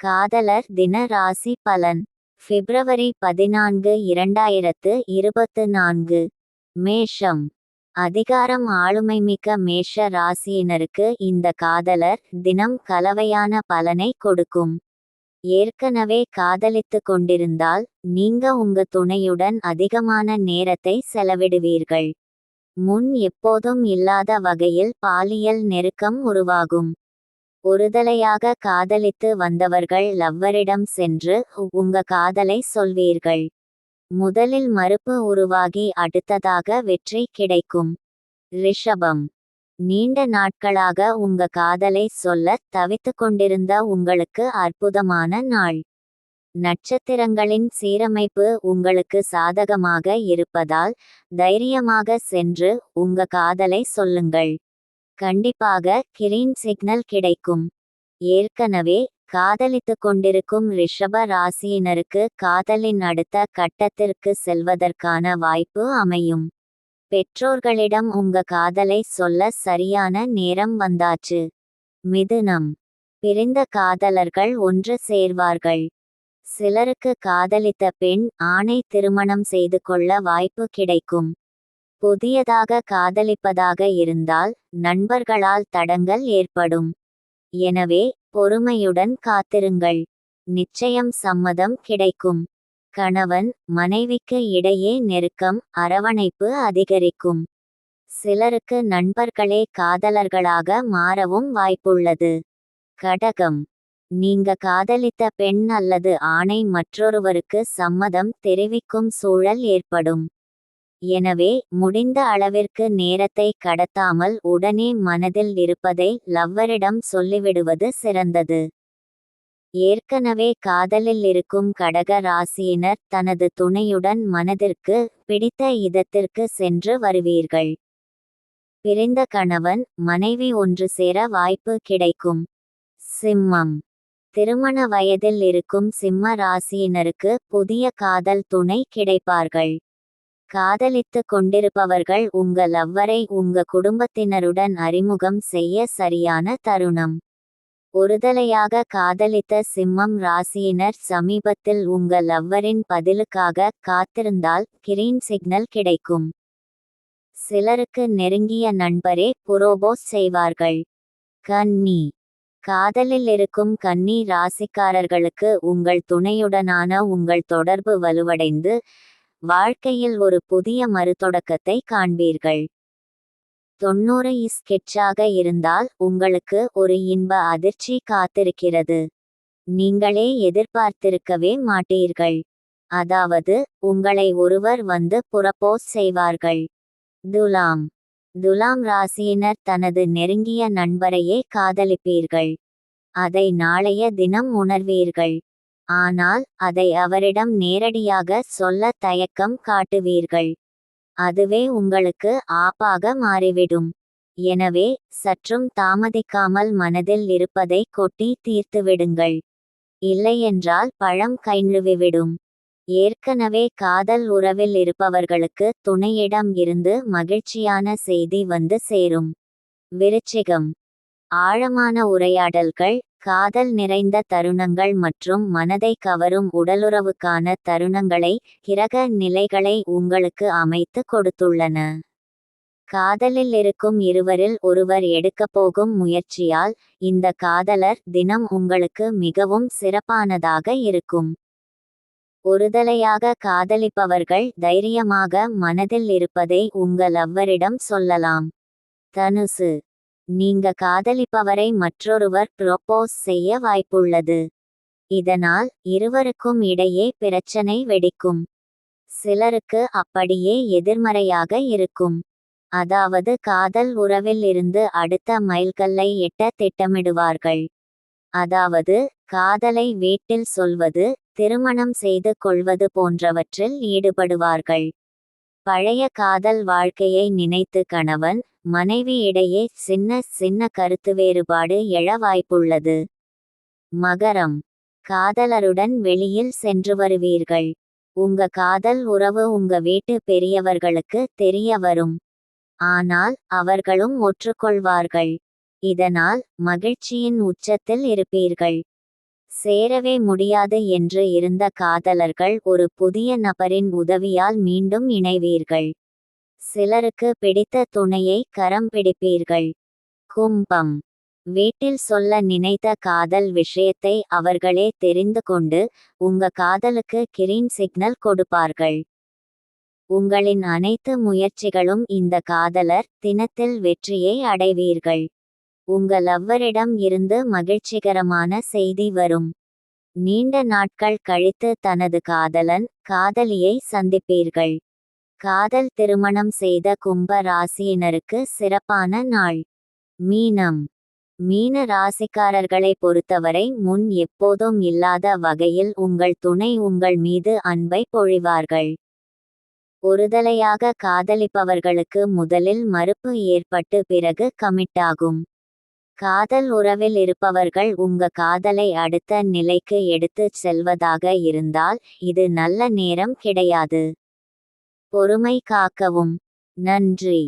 காதலர் தின ராசி பலன். பிப்ரவரி பதினான்கு இரண்டாயிரத்து இருபத்து நான்கு. மேஷம். அதிகாரம் ஆளுமை மிக்க மேஷ ராசியினருக்கு இந்த காதலர் தினம் கலவையான பலனை கொடுக்கும். ஏற்கனவே காதலித்து கொண்டிருந்தால் நீங்க உங்க துணையுடன் அதிகமான நேரத்தை செலவிடுவீர்கள். முன் எப்போதும் இல்லாத வகையில் பாலியல் நெருக்கம் உருவாகும். ஒருதலையாக காதலித்து வந்தவர்கள் லவ்வரிடம் சென்று உங்க காதலை சொல்வீர்கள். முதலில் மறுப்பு உருவாகி அடுத்ததாக வெற்றி கிடைக்கும். ரிஷபம். நீண்ட நாட்களாக உங்க காதலை சொல்ல தவித்து கொண்டிருந்த உங்களுக்கு அற்புதமான நாள். நட்சத்திரங்களின் சீரமைப்பு உங்களுக்கு சாதகமாக இருப்பதால் தைரியமாக சென்று உங்க காதலை சொல்லுங்கள். கண்டிப்பாக கிரீன் சிக்னல் கிடைக்கும். ஏற்கனவே காதலித்து கொண்டிருக்கும் ரிஷப ராசியினருக்கு காதலின் அடுத்த கட்டத்திற்கு செல்வதற்கான வாய்ப்பு அமையும். பெற்றோர்களிடம் உங்க காதலை சொல்ல சரியான நேரம் வந்தாச்சு. மிதுனம். பிரிந்த காதலர்கள் ஒன்று சேர்வார்கள். சிலருக்கு காதலித்த பெண் ஆணை திருமணம் செய்து கொள்ள வாய்ப்பு கிடைக்கும். புதியதாக காதலிப்பதாக இருந்தால் நண்பர்களால் தடங்கள் ஏற்படும். எனவே பொறுமையுடன் காத்திருங்கள். நிச்சயம் சம்மதம் கிடைக்கும். கணவன் மனைவிக்கு இடையே நெருக்கம் அரவணைப்பு அதிகரிக்கும். சிலருக்கு நண்பர்களே காதலர்களாக மாறவும் வாய்ப்புள்ளது. கடகம். நீங்க காதலித்த பெண் அல்லது ஆணை மற்றொருவருக்கு சம்மதம் தெரிவிக்கும் சூழல் ஏற்படும். எனவே முடிந்த அளவிற்கு நேரத்தை கடத்தாமல் உடனே மனதில் இருப்பதை லவ்வரிடம் சொல்லிவிடுவது சிறந்தது. ஏற்கனவே காதலில் இருக்கும் கடக ராசியினர் தனது துணையுடன் மனதிற்கு பிடித்த இதத்திற்கு சென்று வருவீர்கள். பிரிந்த கணவன் மனைவி ஒன்று சேர வாய்ப்பு கிடைக்கும். சிம்மம். திருமண வயதில் இருக்கும் சிம்ம ராசியினருக்கு புதிய காதல் துணை கிடைப்பார்கள். காதலித்து கொண்டிருப்பவர்கள் உங்கள் லவ்வரை உங்க குடும்பத்தினருடன் அறிமுகம் செய்ய சரியான தருணம். ஒருதலையாக காதலித்த சிம்மம் ராசியினர் சமீபத்தில் உங்கள் லவ்வரின் பதிலுக்காக காத்திருந்தால் கிரீன் சிக்னல் கிடைக்கும். சிலருக்கு நெருங்கிய நண்பரே புரோபோஸ் செய்வார்கள். கன்னி. காதலில் இருக்கும் கன்னி ராசிக்காரர்களுக்கு உங்கள் துணையுடனான உங்கள் தொடர்பு வலுவடைந்து வாழ்க்கையில் ஒரு புதிய மறுதொடக்கத்தை காண்பீர்கள். தொண்ணூறு ஸ்கெட்சாக இருந்தால் உங்களுக்கு ஒரு இன்ப அதிர்ச்சி காத்திருக்கிறது. நீங்களே எதிர்பார்த்திருக்கவே மாட்டீர்கள். அதாவது உங்களை ஒருவர் வந்து புறப்போஸ் செய்வார்கள். துலாம். துலாம் ராசியினர் தனது நெருங்கிய நண்பரையே காதலிப்பீர்கள். அதை நாளைய தினம் உணர்வீர்கள். ஆனால் அதை அவரிடம் நேரடியாக சொல்ல தயக்கம் காட்டுவீர்கள். அதுவே உங்களுக்கு ஆப்பாக மாறிவிடும். எனவே சற்றும் தாமதிக்காமல் மனதில் இருப்பதை கொட்டி தீர்த்துவிடுங்கள். இல்லையென்றால் பழம் கைநழுவிவிடும் ஏற்கனவே காதல் உறவில் இருப்பவர்களுக்கு துணையிடம் இருந்து மகிழ்ச்சியான செய்தி வந்து சேரும். விருச்சிகம். ஆழமான உரையாடல்கள் காதல் நிறைந்த தருணங்கள் மற்றும் மனதை கவரும் உடலுறவுக்கான தருணங்களை கிரக நிலைகளை உங்களுக்கு அமைத்து கொடுத்துள்ளன. காதலில் இருக்கும் இருவரில் ஒருவர் எடுக்கப் போகும் முயற்சியால் இந்த காதலர் தினம் உங்களுக்கு மிகவும் சிறப்பானதாக இருக்கும். ஒருதலையாக காதலிப்பவர்கள் தைரியமாக மனதில் இருப்பதை உங்கள் அவ்வரிடம் சொல்லலாம். தனுசு நீங்க காதலிப்பவரை மற்றொருவர் ப்ரொப்போஸ் செய்ய வாய்ப்புள்ளது. இதனால் இருவருக்கும் இடையே பிரச்சனை வெடிக்கும். சிலருக்கு அப்படியே எதிர்மறையாக இருக்கும். அதாவது காதல் உறவில் இருந்து அடுத்த மைல்கல்லை எட்ட திட்டமிடுவார்கள். அதாவது காதலை வீட்டில் சொல்வது திருமணம் செய்து கொள்வது போன்றவற்றில் ஈடுபடுவார்கள். பழைய காதல் வாழ்க்கையை நினைத்து கணவன் மனைவி இடையே சின்ன சின்ன கருத்து வேறுபாடு எழ வாய்ப்புள்ளது. மகரம். காதலருடன் வெளியில் சென்று வருவீர்கள். உங்க காதல் உறவு உங்க வீட்டு பெரியவர்களுக்கு தெரிய வரும். ஆனால் அவர்களும் ஒற்றுக்கொள்வார்கள். இதனால் மகிழ்ச்சியின் உச்சத்தில் இருப்பீர்கள். சேரவே முடியாது என்று இருந்த காதலர்கள் ஒரு புதிய நபரின் உதவியால் மீண்டும் இணைவீர்கள். சிலருக்கு பிடித்த துணையை கரம் பிடிப்பீர்கள். கும்பம். வீட்டில் சொல்ல நினைத்த காதல் விஷயத்தை அவர்களே தெரிந்து கொண்டு உங்க காதலுக்கு கிரீன் சிக்னல் கொடுப்பார்கள். உங்களின் அனைத்து முயற்சிகளும் இந்த காதலர் தினத்தில் வெற்றியை அடைவீர்கள். உங்க லவ்வரிடம் இருந்து மகிழ்ச்சிகரமான செய்தி வரும். நீண்ட நாட்கள் கழித்து தனது காதலன் காதலியை சந்திப்பீர்கள். காதல் திருமணம் செய்த கும்ப ராசியினருக்கு சிறப்பான நாள். மீனம். மீன ராசிக்காரர்களை பொறுத்தவரை முன் எப்போதும் இல்லாத வகையில் உங்கள் துணை உங்கள் மீது அன்பை பொழிவார்கள். ஒருதலையாக காதலிப்பவர்களுக்கு முதலில் மறுப்பு ஏற்பட்டு பிறகு கமிட்டாகும். காதல் உறவில் இருப்பவர்கள் உங்க காதலை அடுத்த நிலைக்கு எடுத்துச் செல்வதாக இருந்தால் இது நல்ல நேரம் கிடையாது. பொறுமை காக்கவும். நன்றி.